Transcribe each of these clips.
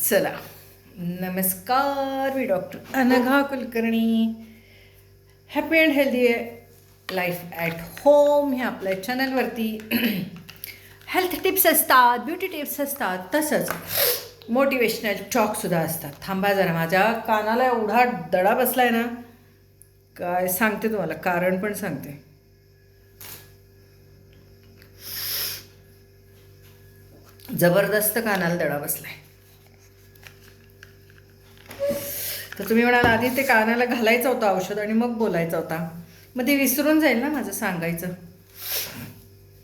चला. नमस्कार मी doctor Anagha Kulkarni. Happy and healthy life at home ह्या आपल्या चॅनलवरती हेल्थ टिप्स असतात ब्युटी टिप्स असतात तसंच मोटिवेशनल टॉकसुद्धा असतात. थांबा जरा माझ्या कानाला एवढा दडा बसला आहे ना. काय सांगते तुम्हाला कारण पण सांगते. जबरदस्त कानाला दडा बसलाय. तर तुम्ही म्हणाल आधी ते कानाला घालायचं होतं औषध आणि मग बोलायचं होता. मग ते विसरून जाईल ना माझं सांगायचं.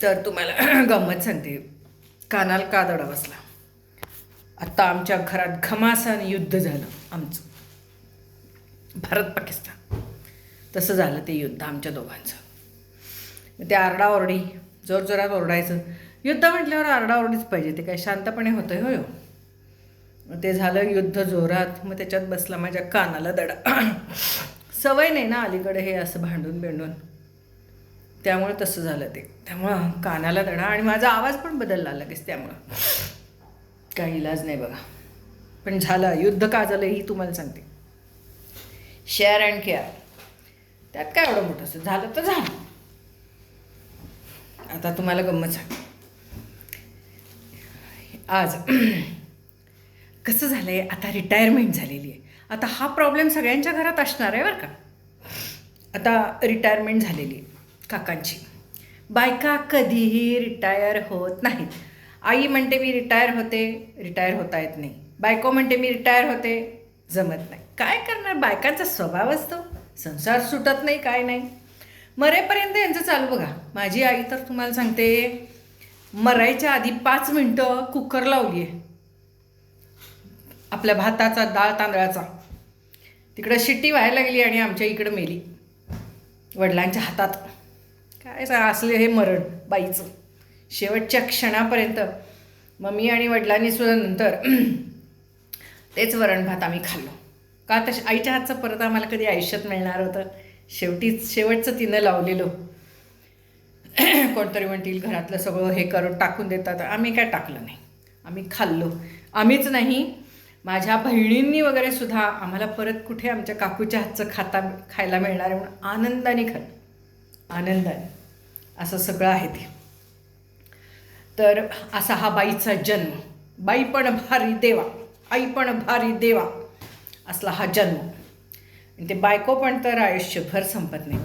तर तुम्हाला गंमत सांगते. कानाला का दडा बसला? आत्ता आमच्या घरात घमासान युद्ध झालं आमचं. भारत पाकिस्तान. तसं झालं ते युद्ध आमच्या दोघांचं. मग ते आरडाओरडी जोरजोरात ओरडायचं. युद्ध म्हटल्यावर आरडाओरडीच पाहिजे ते काय शांतपणे होतं होय हो. ते झालं युद्ध जोरात. मग त्याच्यात बसला माझ्या कानाला दडा. सवय नाही ना अलीकडे हे असं भांडून बिंडून. त्यामुळे तसं झालं ते. त्यामुळं कानाला दडा आणि माझा आवाज पण बदलला लगेच त्यामुळं. काही इलाज नाही बघा. पण झालं. युद्ध का झालं ही तुम्हाला सांगते. शेअर अँड केअर त्यात काय एवढं मोठं असं? झालं तर झालं. आता तुम्हाला गंमत सांग आज कसं झालं आहे आता रिटायरमेंट झालेली आहे. आता हा प्रॉब्लेम सगळ्यांच्या घरात असणार आहे बरं का. आता रिटायरमेंट झालेली आहे काकांची. बायका कधीही रिटायर होत नाहीत. आई म्हणते मी रिटायर होते. रिटायर होता येत नाही. बायको म्हणते मी रिटायर होते. जमत नाही. काय करणार? बायकांचा स्वभाव असतो. संसार सुटत नाही काय नाही. मरेपर्यंत यांचं चालू बघा. माझी आई तर तुम्हाला सांगते मरायच्या आधी पाच मिनटं कुकर लावली आहे आपल्या भाताचा डाळ तांदळाचा. तिकडं शिट्टी व्हायला गेली आणि आमच्या इकडं मेली. वडिलांच्या हातात. काय असले हे मरण बाईचं. शेवटच्या क्षणापर्यंत मम्मी आणि वडिलांनी सुद्धा नंतर तेच वरण भात आम्ही खाल्लो. का तर आईच्या हातचं परत आम्हाला कधी आयुष्यात मिळणार होतं? शेवटीच शेवटचं तिनं लावलेलं. कोणतरी म्हणतील घरातलं सगळं हे करून टाकून देतात. आम्ही काय टाकलं नाही. आम्ही खाल्लो. आम्हीच नाही माझ्या बहिणींनी वगैरे सुद्धा आम्हाला परत कुठे आमच्या काकूच्या हातचं खाता खायला मिळणार आहे म्हणून आनंदाने खाल्लं. आनंदाने. असं सगळं आहे ते. तर असा हा बाईचा जन्म. बाई पण भारी देवा. आई पण भारी देवा असला हा जन्म. आणि ते बायको पण तर आयुष्यभर संपत नाही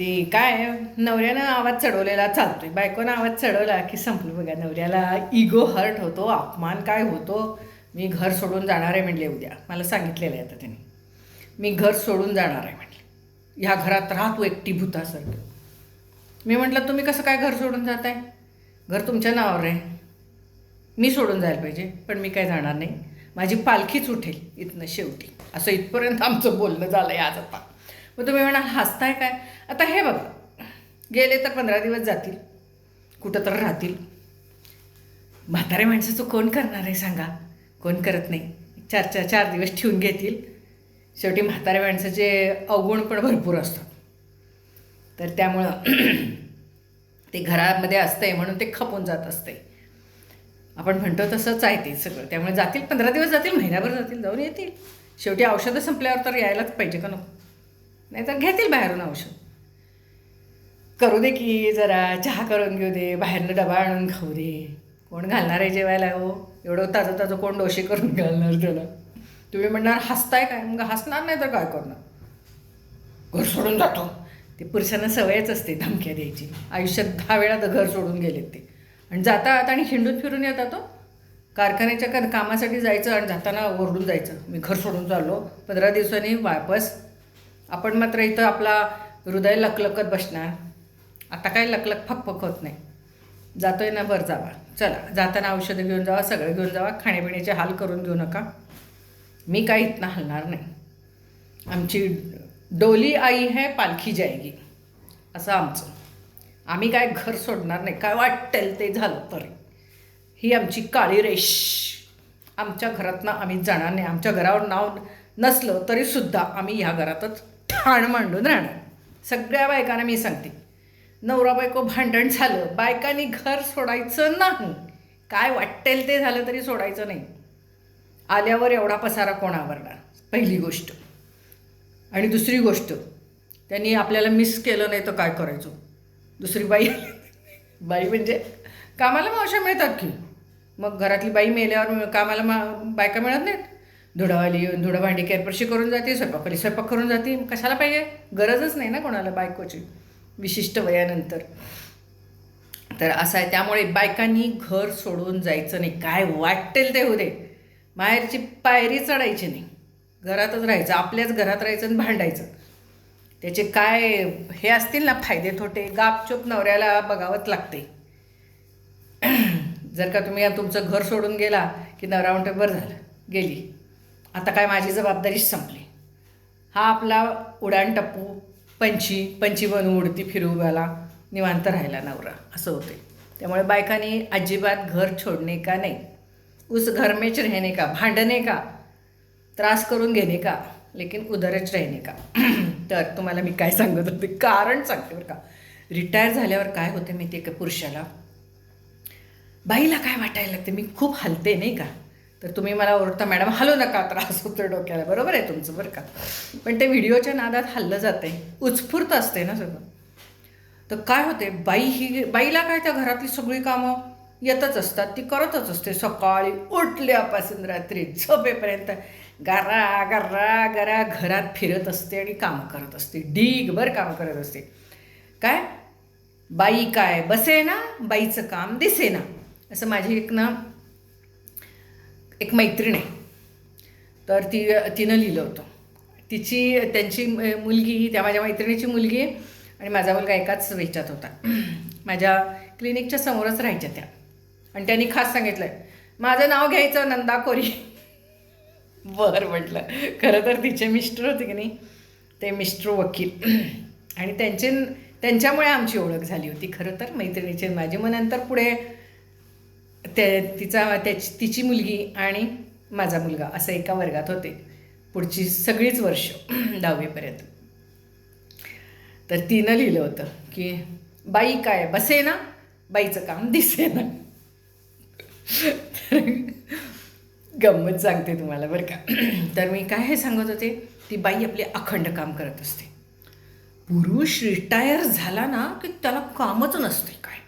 ते काय नवऱ्यानं आवाज चढवलेला चालतोय. बायकोनं आवाज चढवला की संपलं बघा नवऱ्याला इगो हर्ट होतो अपमान काय होतो? मी घर सोडून जाणार आहे म्हणले उद्या. मला सांगितलेलं आहे आता त्यांनी. मी घर सोडून जाणार आहे म्हटले. ह्या घरात राहतो एकटी भूतासारखं. मी म्हटलं तुम्ही कसं काय घर सोडून जात आहे घर तुमच्या नावावर आहे. मी सोडून जायला पाहिजे पण मी काय जाणार नाही. माझी पालखीच उठेल इथनं शेवटी. असं इथपर्यंत आमचं बोलणं झालं आहे आज आता. मग तुम्ही म्हणाल हसताय काय? आता हे बघा गेले तर पंधरा दिवस जातील कुठं तर राहतील. म्हातारे माणसाचं कोण करणार आहे सांगा? कोण करत नाही? चार चार चार दिवस ठेवून घेतील. शेवटी म्हाताऱ्या माणसाचे अवगुण पण भरपूर असतात. तर त्यामुळं ते घरामध्ये असतंय म्हणून ते खपून जात असते आपण म्हणतो तसंच आहे ते सगळं. त्यामुळे जातील पंधरा दिवस जातील महिनाभर जातील जाऊन येतील. शेवटी औषधं संपल्यावर तर यायलाच पाहिजे का नको? नाहीतर घेतील बाहेरून औषध. करू दे की जरा चहा करून घेऊ दे बाहेरनं डबा आणून खाऊ दे. कोण घालणार आहे जेवायला हो? एवढं ताजं ताजं कोण डोसे करून घालणार त्याला? तुम्ही म्हणणार हसताय काय? मग हसणार नाही तर काय करणार? घर सोडून जातो. ते पुरुषांना सवयच असते धमक्या द्यायची. आयुष्यात दहा वेळा तर घर सोडून गेलेत ते. आणि जातात आणि हिंडून फिरून येतात तो कारखान्याच्या कामासाठी जायचं आणि जाताना ओरडून जायचं. मी घर सोडून चाललो. पंधरा दिवसांनी वापस आपण मात्र इथं आपला हृदय लकलकत बसणार. आता काय लकलक फकफक होत नाही. जातोय ना बरं जावा. चला जाताना औषधं घेऊन जावा सगळं घेऊन जावा. खाण्यापिण्याचे हाल करून घेऊ नका. मी काय इथनं हलणार नाही. आमची डोली आई है पालखी जायगी. असं आमचं. आम्ही काय घर सोडणार नाही. काय वाटेल ते झालं तरी. ही आमची काळी रेश आमच्या घरातनं आम्ही जाणार नाही. आमच्या घरावर नाव नसलं तरीसुद्धा आम्ही ह्या घरातच ठाण मांडून राहणार. सगळ्या बायकांना मी सांगते. नवरा बायको भांडण झालं बायकांनी घर सोडायचं नाही. काय वाटेल ते झालं तरी सोडायचं नाही. आल्यावर एवढा पसारा कोण आवरणार पहिली गोष्ट. आणि दुसरी गोष्ट त्यांनी आपल्याला मिस केलं नाही तर काय करायचो? दुसरी बाई बाई म्हणजे कामाला मावशा मिळतात की. मग घरातली बाई मेल्यावर कामाला मा बायका मिळत नाहीत. धुडावाली येऊन धुडं भांडी केरपरशी करून जाते स्वयंपाकाली स्वयंपाक करून जाते. कशाला पाहिजे? गरजच नाही ना कोणाला बायकोची विशिष्ट वयानंतर. तर असं आहे. त्यामुळे बायकांनी घर सोडून जायचं नाही. काय वाटेल ते होऊ दे. बाहेरची पायरी चढायची नाही. घरातच राहायचं आपल्याच घरात राहायचं आणि भांडायचं. त्याचे काय हे असतील ना फायदे थोटे गापचूप नवऱ्याला बघावंच लागते. जर का तुम्ही तुमचं घर सोडून गेला की नवरा म्हणतो बरं झालं गेली. आता काय माझी जबाबदारीच संपली. हा आपला उडाण टप्पू पंची पंची बनून उडती फिरूवाला निवांत राहिला नवरा असं होते. त्यामुळे बायकांनी अजिबात घर छोडणे का नाही? उस घर मेच रहने का? भांडणे का? त्रास करून घेणे का? लेकिन उदरच राहणे का? तर तुम्हाला मी काय सांगत होते? कारण सांगते बरं का. रिटायर झाल्यावर काय होते मी ते का पुरुषाला? बाईला काय वाटायला लागते? मी खूप हलते नाही का? तर तुम्ही मला ओरडता मॅडम हलू नका त्रास होतो डोक्याला. बरोबर आहे तुमचं बरं का? पण ते व्हिडिओच्या नादात हल्लं जाते. उत्स्फूर्त असते ना सगळं. तर काय होते? बाई ही बाईला काय त्या घरातली सगळी कामं येतच असतात. ती करतच असते. सकाळी उठल्यापासून रात्री झोपेपर्यंत गरा गरा गरा घरात फिरत असते आणि कामं करत असते. ढीगभर कामं करत असते. काय? बाई काय? बसे ना बाईचं काम दिसे ना असं माझी एक ना एक मैत्रीण आहे. तर ती तिनं लिहिलं होतं. तिची त्यांची मुलगी त्या माझ्या मैत्रिणीची मुलगी आणि माझा मुलगा एकाच वेच्यात होता. माझ्या क्लिनिकच्या समोरच राहायच्या त्या. आणि त्यांनी खास सांगितलं माझं नाव घ्यायचं नंदा कोरी बरं म्हटलं. खरं तर तिचे मिस्टर होते की नाही ते मिस्टर वकील. आणि त्यांचे त्यांच्यामुळे आमची ओळख झाली होती. खरं तर मैत्रिणीची आणि माझी मग नंतर पुढे ते तिचा त्याची तिची मुलगी आणि माझा मुलगा असं एका वर्गात होते. पुढची सगळीच वर्ष दहावीपर्यंत. तर तिनं लिहिलं होतं की बाई काय बसे ना बाईचं काम दिसे ना तर गंमत सांगते तुम्हाला बरं का. तर मी काय हे सांगत होते? ती बाई आपली अखंड काम करत असते. पुरुष रिटायर झाला ना की त्याला कामच नसते काय.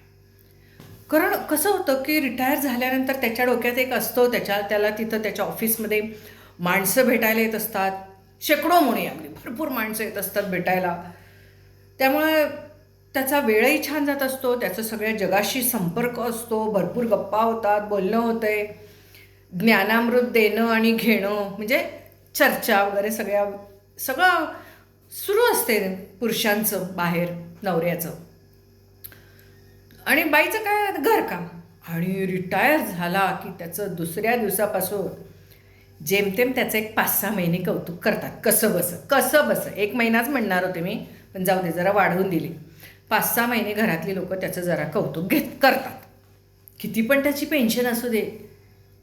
कारण कसं होतं की रिटायर झाल्यानंतर त्याच्या डोक्यात एक असतो त्याच्या त्याला तिथं त्याच्या ऑफिसमध्ये माणसं भेटायला येत असतात. शेकडो मुळे अगदी भरपूर माणसं येत असतात भेटायला. त्यामुळे त्याचा वेळही छान जात असतो त्याचं सगळ्या जगाशी संपर्क असतो भरपूर गप्पा होतात बोलणं होतंय. ज्ञानामृत देणं आणि घेणं म्हणजे चर्चा वगैरे सगळ्या सगळं सुरू असते पुरुषांचं बाहेर नवऱ्याचं. आणि बाईचं काय घरकाम. आणि रिटायर झाला की त्याचं दुसऱ्या दिवसापासून जेमतेम त्याचं एक पाच सहा महिने कौतुक करतात. कसं बसं कसं बसं. एक महिनाच म्हणणार होते मी पण जाऊ दे जरा वाढवून दिली. पाच सहा महिने घरातली लोक त्याचं जरा कौतुक घेत करतात. किती पण त्याची पेन्शन असू दे.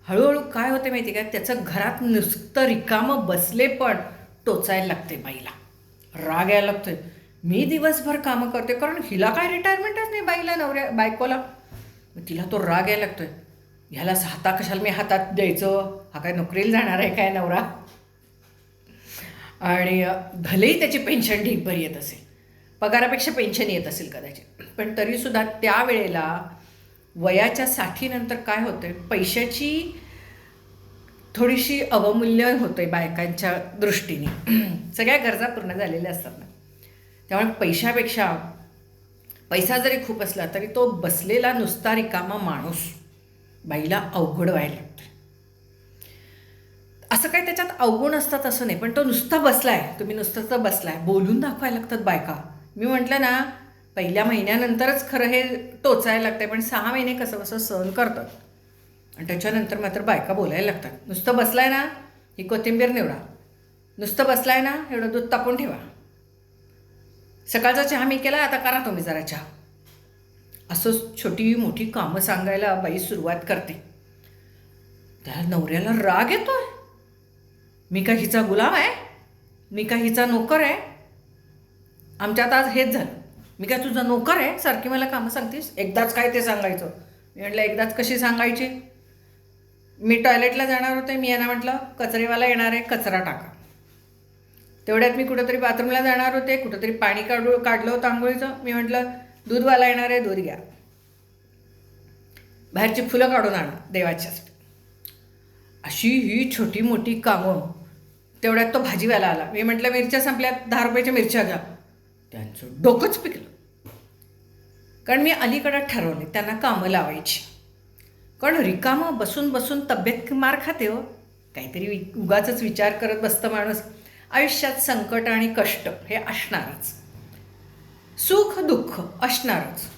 हळूहळू काय होते माहिती का? त्याचं घरात नुसतं रिकामं बसले पण टोचायला लागते बाईला. राग यायला लागतोय. मी दिवसभर कामं करते कारण हिला काय रिटायरमेंटच नाही बाईला नवऱ्या बायकोला? मग तिला तो राग यायला लागतोय. ह्याला हाता कशाला मी हातात द्यायचं? हा काय नोकरीला जाणार आहे काय नवरा? आणि भलेही त्याची पेन्शन ढीकभर येत असेल पगारापेक्षा पेन्शन येत असेल कदाचित पण तरीसुद्धा त्यावेळेला वयाच्या साठीनंतर काय होतं पैशाची थोडीशी अवमूल्य होते बायकांच्या दृष्टीने. सगळ्या गरजा पूर्ण झालेल्या असतात ना. त्यामुळे पैशापेक्षा पैसा जरी खूप असला तरी तो बसलेला नुसता रिकामा माणूस बाईला अवघड व्हायला लागतो असं काही त्याच्यात अवगुण असतात असं नाही पण तो नुसता आहे तुम्ही नुसतं तर बसला आहे बोलून दाखवायला लागतात बायका. मी म्हटलं ना पहिल्या महिन्यानंतरच खरं हे टोचायला लागतं आहे पण सहा महिने कसं कसं सहन करतात. आणि त्याच्यानंतर मात्र बायका बोलायला लागतात. नुसतं बसलाय ना ही कोथिंबीर निवडा. नुसतं बसलाय ना एवढं दूध तापून ठेवा. सकाळचा चहा मी केला आता करा तुम्ही जरा चहा. असं छोटी मोठी कामं सांगायला बाई सुरुवात करते. त्या नवऱ्याला राग येतो आहे मी का हिचा गुलाम आहे? मी का हिचा नोकर आहे? आमच्यात आज हेच झालं. मी काय तुझा नोकर आहे? सारखी मला कामं सांगतेस? एकदाच काय ते सांगायचं? मी म्हटलं एकदाच कशी सांगायची? मी टॉयलेटला जाणार होते मी यांना म्हटलं कचरेवाला येणार आहे कचरा टाका. तेवढ्यात मी कुठंतरी बाथरूमला जाणार होते कुठंतरी पाणी काढू काढलं होतं आंघोळीचं. मी म्हटलं दूधवाला येणार आहे दूध घ्या. बाहेरची फुलं काढून आणा देवाच्यासाठी अशी ही छोटी मोठी कामं. तेवढ्यात तो भाजीवाला आला. मी म्हटलं मिरच्या संपल्यात दहा रुपयाच्या मिरच्या घ्या. त्यांचं डोकंच पिकलं. कारण मी अलीकडं ठरवले त्यांना कामं लावायची. कारण रिकामं बसून बसून तब्येत मार खाते हो. काहीतरी वि विचार करत बसतं माणूस. आयुष्यात संकट आणि कष्ट हे असणारच. सुख दुःख असणारच.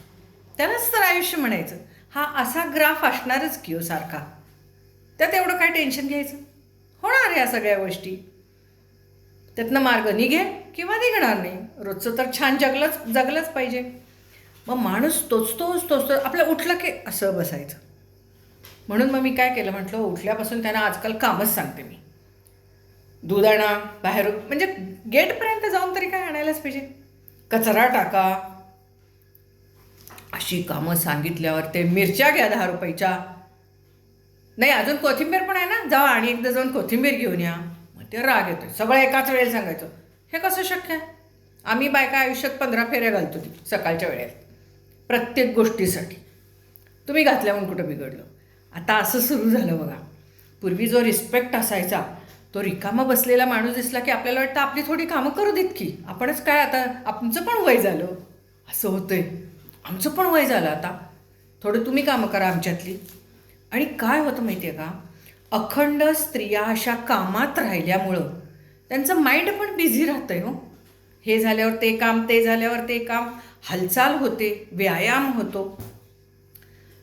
त्यालाच तर आयुष्य म्हणायचं. हा असा ग्राफ असणारच की सारखा. त्यात एवढं काय टेन्शन घ्यायचं? होणार या सगळ्या गोष्टी. त्यातनं मार्ग निघेल किंवा निघणार नाही. रोजचं तर छान जगलंच जगलंच पाहिजे. मग माणूस तोच तोच तोच तो आपलं उठलं की असं बसायचं. म्हणून मग मी काय केलं? म्हटलं उठल्यापासून त्यांना आजकाल कामच सांगते मी. दूध आणा बाहेर म्हणजे गेटपर्यंत जाऊन तरी काय आणायलाच पाहिजे. कचरा टाका. अशी कामं सांगितल्यावर ते मिरच्या घ्या दहा रुपयाच्या. नाही अजून कोथिंबीर पण आहे ना? जावा आणि एकदा जाऊन कोथिंबीर घेऊन या. मग ते राग येतो सगळं एकाच वेळेला सांगायचं. हे कसं शक्य आहे? आम्ही बायका आयुष्यात पंधरा फेऱ्या घालतो ती सकाळच्या वेळेत प्रत्येक गोष्टीसाठी. तुम्ही घातल्या म्हणून कुठं बिघडलं? आता असं सुरू झालं बघा. पूर्वी जो रिस्पेक्ट असायचा तो रिकामा बसलेला माणूस दिसला की आपल्याला वाटतं आपली थोडी कामं करू देत की. आपणच काय आता आमचं पण वय झालं. असं होतंय. आमचं पण वय झालं आता. थोडं तुम्ही कामं करा आमच्यातली. आणि काय होतं माहिती आहे का? अखंड स्त्रिया अशा कामात राहिल्यामुळं त्यांचं माइंड पण बिझी राहतं आहे हो. हे झाल्यावर ते काम ते झाल्यावर ते काम. हालचाल होते व्यायाम होतो.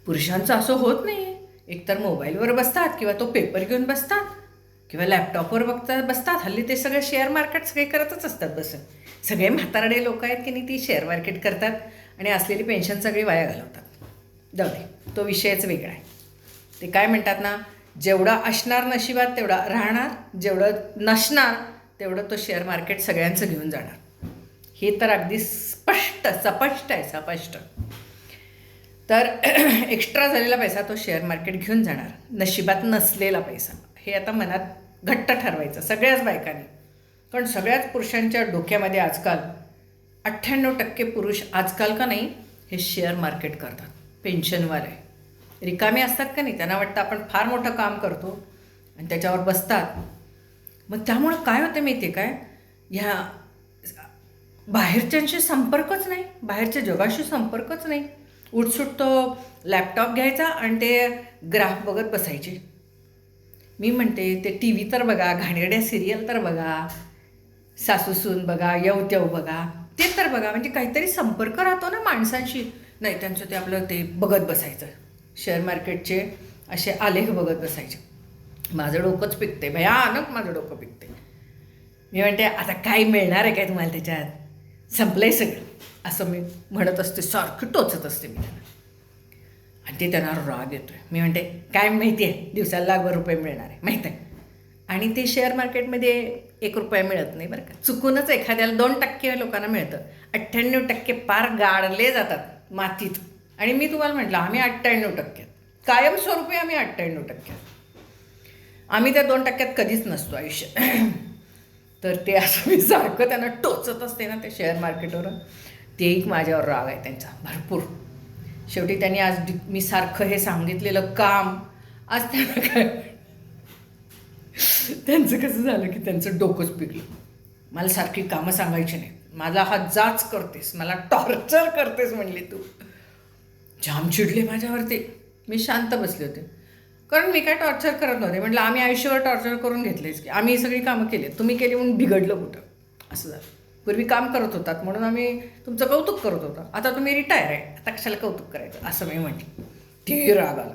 पुरुषांचं असं होत नाही एकतर मोबाईलवर बसतात किंवा तो पेपर घेऊन बसतात. किंवा लॅपटॉपवर बघता बसतात. हल्ली ते सगळं शेअर मार्केट सगळे करतच असतात बसून. सगळे म्हातारडे लोक आहेत की नाही ती शेअर मार्केट करतात आणि असलेली पेन्शन सगळी वाया घालवतात. जाऊ दे तो विषयच वेगळा आहे. ते काय म्हणतात ना जेवढा असणार नशिबात तेवढा राहणार जेवढं नसणार तेवढं तो शेअर मार्केट सगळ्यांचं घेऊन जाणार. हे तर अगदी स्पष्ट स्पष्ट आहे स्पष्ट. तर एक्स्ट्रा झालेला पैसा तो शेअर मार्केट घेऊन जाणार. नशिबात नसलेला पैसा. हे आता मनात घट्ट ठरवायचं सगळ्याच बायकांनी. कारण सगळ्याच पुरुषांच्या डोक्यामध्ये आजकाल अठ्ठ्याण्णव टक्के पुरुष आजकाल का नाही हे शेअर मार्केट करतात. पेन्शनवाले रिकामे असतात का नाही? त्यांना वाटतं आपण फार मोठं काम करतो आणि त्याच्यावर बसतात. मग त्यामुळं काय होतं माहिती आहे काय? ह्या बाहेरच्यांशी संपर्कच नाही. बाहेरच्या जगाशी संपर्कच नाही. उठसूट तो लॅपटॉप घ्यायचा आणि ते ग्राफ बघत बसायचे. मी म्हणते ते टी व्ही तर बघा घाणेरड्या सिरियल तर बघा सासूसून बघा यव तेव बघा ते तर बघा. म्हणजे काहीतरी संपर्क राहतो ना माणसांशी. नाही त्यांचं ते आपलं ते बघत बसायचं. शेअर मार्केटचे असे आलेख बघत बसायचे. माझं डोकंच पिकते भयानक माझं डोकं पिकते मी म्हणते आता काय मिळणार आहे काय तुम्हाला त्याच्यात? संपलंय सगळं. असं मी म्हणत असते सारखं टोचत असते मी त्यांना आणि ते त्यांना राग येतो आहे मी म्हणते काय माहिती आहे? दिवसाला लाखभर रुपये मिळणार आहे. माहीत आहे. आणि ते शेअर मार्केटमध्ये एक रुपया मिळत नाही बरं का. चुकूनच एखाद्याला दोन टक्के लोकांना मिळतं. अठ्ठ्याण्णव टक्के पार गाडले जातात मातीत. आणि मी तुम्हाला म्हटलं आम्ही अठ्ठ्याण्णव टक्के कायमस्वरूपी आम्ही अठ्ठ्याण्णव टक्क्यात आम्ही त्या दोन टक्क्यात कधीच नसतो आयुष्य. तर ते असं मी सारखं त्यांना टोचत असते ना ते शेअर मार्केटवर ते एक माझ्यावर राग आहे त्यांचा. भरपूर. शेवटी त्यांनी आज मी सारखं हे सांगितलेलं काम आज त्यांना काय त्यांचं कसं झालं की त्यांचं डोकंच पिकलं मला सारखी कामं सांगायची नाही. माझा हा जाच करतेस मला टॉर्चर करतेस म्हणली तू. जाम चिडले माझ्यावरती. मी शांत बसले होते. कारण मी काय टॉर्चर करत नव्हते. म्हटलं आम्ही आयुष्यभर टॉर्चर करून घेतलेच की आम्ही ही सगळी कामं केली. तुम्ही केली म्हणून बिघडलं कुठं? असं झालं. पूर्वी काम करत होतात म्हणून आम्ही तुमचं कौतुक करत होतो. आता तुम्ही रिटायर आहे आता कशाला कौतुक करायचं? असं मी म्हटलं ती राग आला.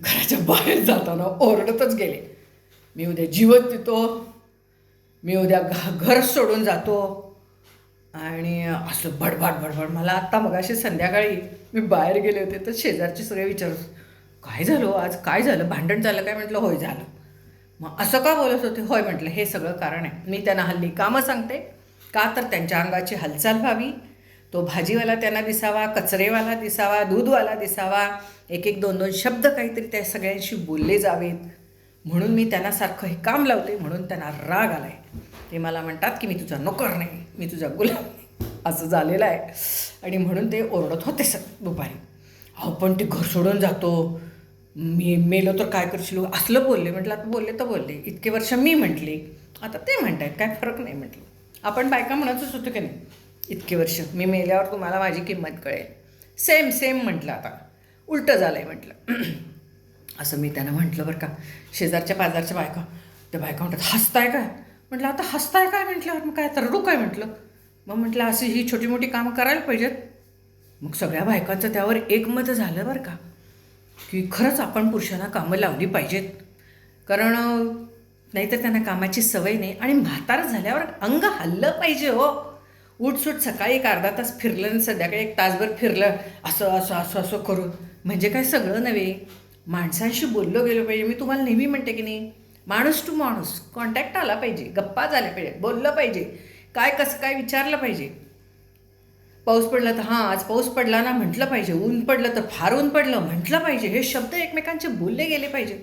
घराच्या बाहेर जाताना ओरडतच गेले. मी उद्या जीवत देतो मी उद्या घ घर सोडून जातो. आणि असं भडभड भडभड. मला आत्ता मगाशी संध्याकाळी मी बाहेर गेले होते तर शेजारचे सगळे विचार काय झालं आज? काय झालं? भांडण झालं काय? म्हटलं होय झालं. मग असं का बोलत होते? होय म्हटलं हे सगळं कारण आहे. मी त्यांना हल्ली कामं सांगते. का तर त्यांच्या अंगाची हालचाल व्हावी. तो भाजीवाला त्यांना दिसावा कचरेवाला दिसावा दूधवाला दिसावा. एक एक दोन दोन शब्द काहीतरी त्या सगळ्यांशी बोलले जावेत. म्हणून मी त्यांना सारखं हे काम लावते म्हणून त्यांना राग आला आहे ते मला म्हणतात की मी तुझा नोकर नाही मी तुझा गुलाम नाही. असं झालेलं आहे. आणि म्हणून ते ओरडत होते स दुपारी. अहो पण ते घर सोडून जातो. मी मेलो तर काय करशील? असलं बोलले म्हटलं आता बोलले तर बोलले. इतके वर्ष मी म्हटली. आता ते म्हणतायत काय फरक नाही म्हटलं. आपण बायका म्हणतच होतो की नाही? इतके वर्ष मी मेल्यावर तुम्हाला माझी किंमत कळेल. सेम सेम म्हटलं आता. उलटं झालं आहे म्हटलं. असं मी त्यांना म्हटलं बरं का शेजारच्या पाजारच्या बायका. त्या बायका म्हणतात हसताय काय? म्हटलं आता हसताय काय म्हटलं मग काय तरडू काय म्हटलं? मग म्हटलं अशी ही छोटी मोठी कामं करायला पाहिजेत. मग सगळ्या बायकांचं त्यावर एकमत झालं बरं का. की खरंच आपण पुरुषांना कामं लावली पाहिजेत. कारण नाहीतर त्यांना कामाची सवय नाही आणि म्हातार झाल्यावर अंग हल्लं पाहिजे हो. उठसूट सकाळी एक अर्धा तास फिरलं आणि संध्याकाळी एक तासभर फिरलं असं असं असं असं करून. म्हणजे काय सगळं नव्हे. माणसांशी बोललं गेलं पाहिजे. मी तुम्हाला नेहमी म्हणते की नाही माणूस टू माणूस कॉन्टॅक्ट आला पाहिजे गप्पा झाल्या पाहिजे बोललं पाहिजे काय कसं काय विचारलं पाहिजे. पाऊस पडला तर हां आज पाऊस पडला ना म्हटलं पाहिजे ऊन पडलं तर फार ऊन पडलं म्हटलं पाहिजे हे शब्द एकमेकांचे बोलले गेले पाहिजे.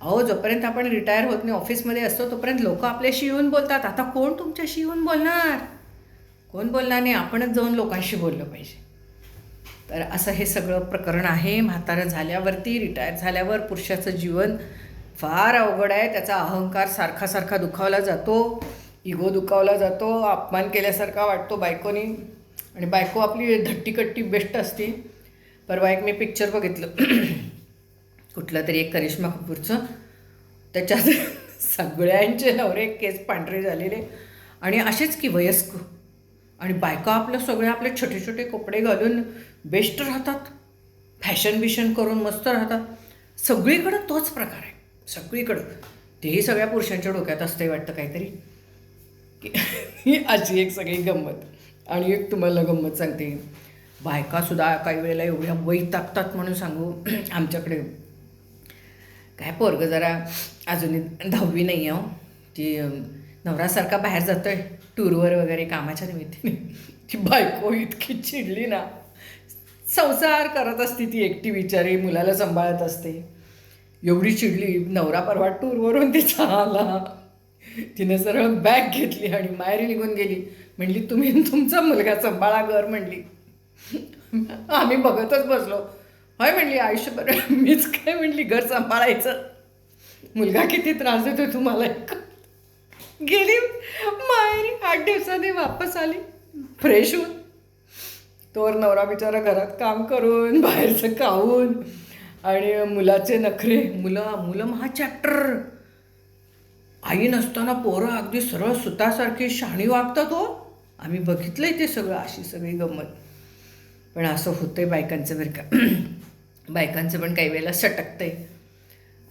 अहो जोपर्यंत आपण रिटायर होत नाही ऑफिसमध्ये असतो तोपर्यंत लोक आपल्याशी येऊन बोलतात. आता कोण तुमच्याशी येऊन बोलणार? कोण बोलणार नाही? आपणच जाऊन लोकांशी बोललं पाहिजे. तर असं हे सगळं प्रकरण आहे. म्हातारं झाल्यावरती रिटायर झाल्यावर पुरुषाचं जीवन फार अवघड आहे. त्याचा अहंकार सारखा सारखा दुखावला जातो. इगो दुखावला जातो अपमान केल्यासारखा वाटतो बायकोनी. आणि बायको आपली धट्टीकट्टी बेस्ट असते. परवा एक मी पिक्चर बघितलं. कुठलं तरी एक करिश्मा कपूरचं. त्याच्यात सगळ्यांचे नवरे केस पांढरे झालेले. आणि असेच की वयस्क. आणि बायका आपलं सगळे आपले छोटे छोटे कपडे घालून बेस्ट राहतात. फॅशन बिशन करून मस्त राहतात. सगळीकडं तोच प्रकार आहे. सगळीकडं. तेही सगळ्या पुरुषांच्या डोक्यात असते वाटतं काहीतरी. की ही अशी एक सगळी गंमत. आणि एक तुम्हाला गंमत सांगते. बायकासुद्धा काही वेळेला एवढ्या वै टाकतात म्हणून सांगू आमच्याकडे. काय पोरग जरा अजूनही दहावी नाही आहे हो. ती नवरासारखा बाहेर जातोय टूरवर वगैरे कामाच्या निमित्ताने. ती बायको इतकी चिडली ना. संसार करत असते ती एकटी विचारी मुलाला सांभाळत असते. एवढी चिडली नवरा परवा टूरवरून तिचा आला. तिने सरळ बॅग घेतली आणि माहेर निघून गेली. म्हणली तुम्ही तुमचा मुलगा सांभाळा घर म्हणली. आम्ही बघतच बसलो. होय म्हणली आयुष्यभर मीच काय म्हणली घर सांभाळायचं? मुलगा किती त्रास देतोय तुम्हाला गेली. माहेरी आठ दिवसांनी वापस आली. फ्रेश होऊन. तोवर नवरा बिचारा घरात काम करून बाहेरचं खाऊन आणि मुलाचे नखरे मुलं मुलं महा चॅप्टर आई नसताना पोरं अगदी सरळ सुतासारखी शाणी वागतात हो आम्ही बघितलंय ते सगळं अशी सगळी गंमत. पण असं होतंय बायकांचं बरं का. बायकांचं पण काही वेळेला सटकतंय.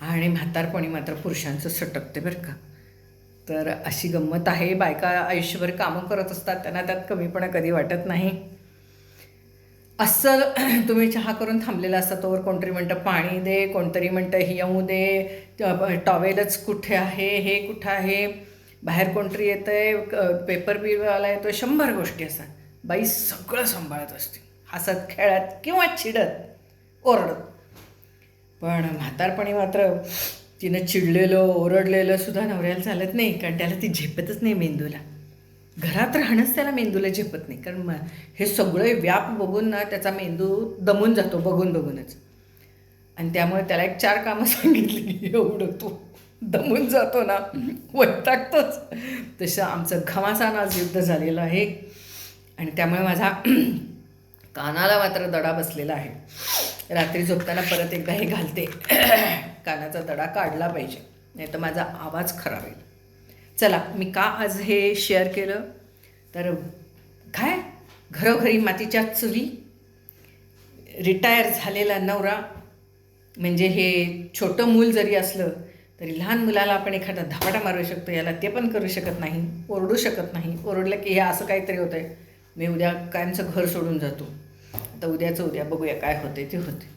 आणि म्हातारपणी मात्र पुरुषांचं सटकते बरं का. तर अशी गंमत आहे बायका आयुष्यभर कामं करत असतात त्यांना त्यात कमीपणा कधी वाटत नाही. असं तुम्ही चहा करून थांबलेला असता तोवर कोणतरी म्हणतं पाणी दे कोणतरी म्हणतं हे येऊ दे टॉवेलच कुठे आहे हे कुठं आहे? बाहेर कोणतरी येतं आहे पेपर बिलवाला येतो शंभर गोष्टी असतात. बाई सगळं सांभाळत असते. हसत खेळत किंवा चिडत ओरडत. पण म्हातारपणी मात्र तिनं चिडलेलं ओरडलेलं सुद्धा नवऱ्याला चालत नाही कारण त्याला ती झेपतच नाही मेंदूला. घरात राहणंच त्याला मेंदूला झेपत नाही. कारण म हे सगळे व्याप बघून ना त्याचा मेंदू दमून जातो बघून बघूनच. आणि त्यामुळे त्याला एक चार कामं सांगितली की एवढं तो दमून जातो ना वैतागतोच. तसं आमचं घमासान आज युद्ध झालेलं आहे. आणि त्यामुळे माझा कानाला मात्र दडा बसलेला आहे. रात्री झोपताना परत एकदा हे घालते. कानाचा दडा काढला पाहिजे. नाही तर माझा आवाज खराब येईल चला मी का आज हे शेअर केलं? तर काय? घरोघरी मातीच्या चुली रिटायर झालेला नवरा म्हणजे हे छोटं मूल जरी असलं तरी लहान मुलाला आपण एखादा धपाटा मारू शकतो याला ते पण करू शकत नाही ओरडू शकत नाही. ओरडलं की हे असं काहीतरी होतं आहे मी उद्या कायमचं घर सोडून जातो. आता उद्याचं उद्या बघूया काय होते ते होते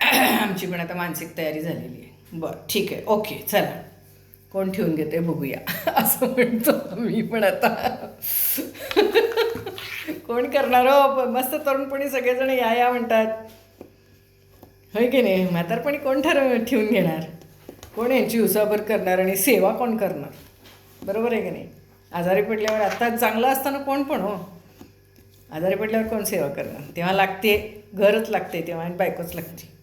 आमची पण आता मानसिक तयारी झालेली आहे. बरं ठीक आहे. ओके चला. कोण ठेवून घेते बघूया. असं म्हणतो मी पण आता. कोण करणार हो? मस्त तरुणपणी सगळेजण या या म्हणतात. होय की नाही? म्हातारपणी कोण ठरव ठेवून घेणार? कोण यांची उसाभर करणार आणि सेवा कोण करणार? बरोबर आहे की नाही? आजारी पडल्यावर आत्ता चांगलं असताना कोण पण हो. आजारी पडल्यावर कोण सेवा करणार? तेव्हा लागते घरच लागते तेव्हा आणि बायकोच लागते.